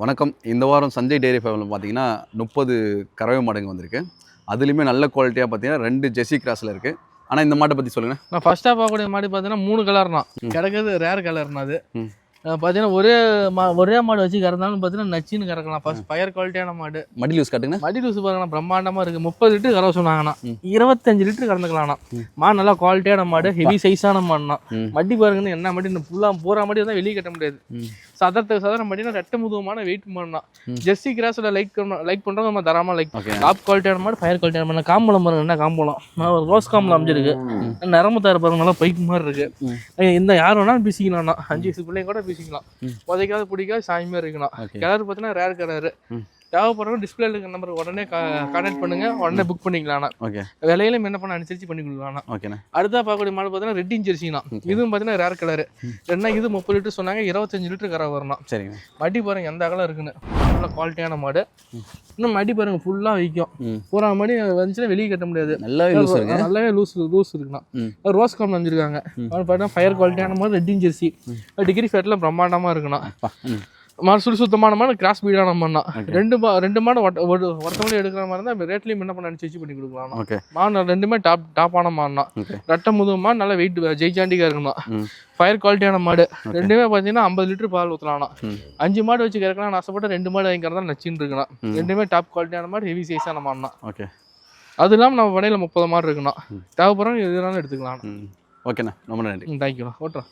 வணக்கம். இந்த வாரம் சஞ்சய் டெய்ரி ஃபேமில் பார்த்தீங்கன்னா முப்பது கறவை மாடுங்க வந்திருக்கு. அதுலேயுமே நல்ல குவாலிட்டியாக பார்த்தீங்கன்னா ரெண்டு ஜெர்சி கிராஸில் இருக்குது ஆனால் இந்த மாட்டை பற்றி சொல்லுங்கள் நான் ஃபர்ஸ்ட்டாக பார்க்கக்கூடிய மாடு பார்த்தீங்கன்னா மூணு கலர் தான். கிடக்கிறது ரேர் கலர்னா அது. ம். பார்த்தீங்கன்னா ஒரே மா ஒரே மாடு வச்சு கறந்தாலும் பார்த்தீங்கன்னா நச்சின்னு கறக்கலாம். ஃபர்ஸ்ட் பயர் குவாலிட்டியான மாடு. மடில் யூஸ் காட்டுங்கண்ணா. மடி லூசு பாருங்கண்ணா பிரம்மாண்டமாக இருக்குது முப்பது லிட்டர் கறவை சொன்னாங்கண்ணா. ம். இருபத்தஞ்சு லிட்டர் கறந்துக்கலாம்ண்ணா. மாடு நல்லா குவாலிட்டியான மாடு ஹெவி சைஸான மாடுண்ணா. ம். மடி பாருங்கன்னு என்ன மடி இந்த ஃபுல்லாக பூரா மடி தான் வெளியே கட்ட முடியாது. ம். சதத்துக்கு சதர மடினா ரெட்ட முதுவமான வெயிட் மாடுனா ம். ஜெர்சி கிராஸில் லைக் லைக் பண்ணுறவங்க நம்ம தராமல் லைக் டாப் குவாலிட்டியான மாடு ஃபயர் குவாலிட்டியான மாடு காம்பளம் பாருங்க என்ன காம்பளம் ரோஸ் காம்பளம் அமைஞ்சிருக்கு. நரம்பு தார் பாருங்க நல்லா பைக் மாதிரி இருக்கு. இந்த யார் வேணாலும் பீசிக்கலாம்ண்ணா அஞ்சு வயசு பிள்ளைங்க கூட பீசிக்கலாம். உதைக்காத பிடிக்காது சாமி மாதிரி இருக்கலாம். கலர் பார்த்தீங்கன்னா ரேர் ம். தேவைப்படுறவங்க டிஸ்பிளே இருக்க நம்பர் உடனே கான்டாக்ட் பண்ணுங்க. உடனே புக் பண்ணிக்கலாம்ண்ணா ஓகே விலையிலும் என்ன பண்ண அனுசரிச்சு பண்ணி கொடுக்கலாம்ண்ணா ஓகேண்ணா அடுத்தா பார்க்கக்கூடிய மாடு பார்த்தீங்கன்னா ரெட்டின் ஜெர்சினா இதுவும் பார்த்தீங்கன்னா ரேர் கலர் ரெண்டா இது முப்பது லிட்டர் சொன்னாங்க இருபத்தஞ்சு லிட்டர் கரை வரணும். சரிங்க. மடி பாருங்க எந்த அகலம் இருக்குன்னு. நல்ல குவாலிட்டியான மாடு இன்னும் மடி பாருங்க ஃபுல்லாக வைக்கும். பூரா மடி வந்துச்சுன்னா வெளியே கட்ட முடியாது. நல்லாவே யூஸ் இருங்க நல்லாவே லூஸ் லூஸ் இருக்குண்ணா. ரோஸ் காம் வந்துருக்காங்க. பார்த்தீங்கன்னா ஃபயர் குவாலிட்டியான மாதிரி ரெட்டின் ஜெர்சி டிகிரி ஃபேட்டில் பிரம்மாண்டமாக இருக்குண்ணா. அப்பா ம் மாடு சுடு சுத்தமான மாடு கிராஸ் பீடான மாடுனா. ரெண்டு மா ரெண்டு மாடு ஒரு ஒருத்தவங்களும் எடுக்கிற மாதிரி இருந்தால் ரேட்லேயும் என்ன பண்ண அனுசரிச்சு பண்ணி கொடுக்கலாம் ஓகே மாடு ரெண்டுமே டாப் டாப்பான மாடுனா ரெட்டை முதுகு மாடு நல்லா வெயிட் ஜெய்சாண்டிக்காக இருக்கணும் ம் ஃபயர் குவாலிட்டியான மாடு. ரெண்டுமே பார்த்தீங்கன்னா ஐம்பது லிட்டர் பால் ஊற்றலாம் ம். அஞ்சு மாடு வச்சு கறக்கலாம் ஆசைப்பட்டு ரெண்டு மாடு வாங்கிக்கிறதா நச்சின்னு இருக்கணும். ரெண்டுமே டாப் குவாலிட்டியான மாடு ஹெவி சைஸான மாடுனா ஓகே அது இல்லாமல் நம்ம வடையில் முப்பது மாடு இருக்கணும். ம். தேவைப்படுறவங்க எதுனாலும் எடுத்துக்கலாம் ஓகேண்ணா ரொம்ப நன்றி. தேங்க்யூண்ணா ஓட்டுறேன்.